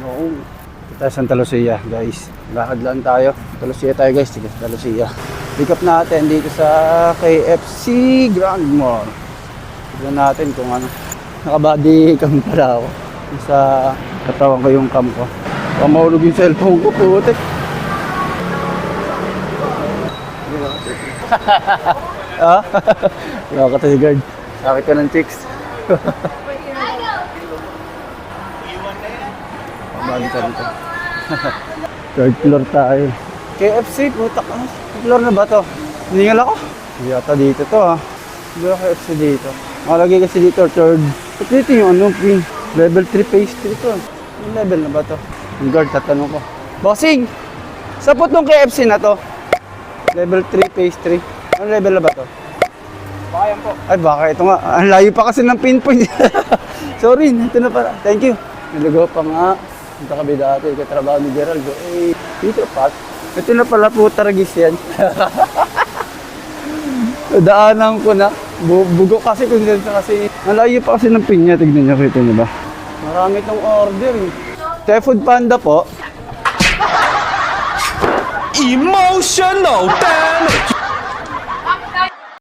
Noong kita Santa Lucia guys. Lakad lang tayo. Santa Lucia tayo guys. Sige, Santa Lucia. Pick up natin dito sa KFC Grand Mall. Tignan natin kung ano. Nakabody cam pala ako. Sa katawan ko yung cam ko. Baka mahulog yung cellphone ko. Putik. ah? Nakakatigard. Sakit ka ng chicks. Pabali ka dito. Third floor tayo. KFC, putak ka. Third floor na ba to? Hiningal ako. Hindi yata dito to ha. Hindi ba KFC dito? Nakalagay kasi dito, third. Ba't dito yung ano, pin? Level 3 pastry to. Yung level na ba to? Yung guard, tatanong ko. Bossing! Sa po tong KFC na to? Level 3 pastry. Ano level na ba to? Baka yan po. Ay, baka ito nga. Ang layo pa kasi ng pinpoint. Sorry, ito na pala. Thank you. Nalago pa nga. Ito kami dati, katrabaho ni Geraldo. Eh, dito pat. Ito na pala po, Taragis yan. Daanan ko na. Bu bugo kasi kung sa kasi. Ang layo pa kasi ng pinya. Tignan niyo, kita niyo ba? Marami itong order eh. Kaya Food Panda po. Emotional damage!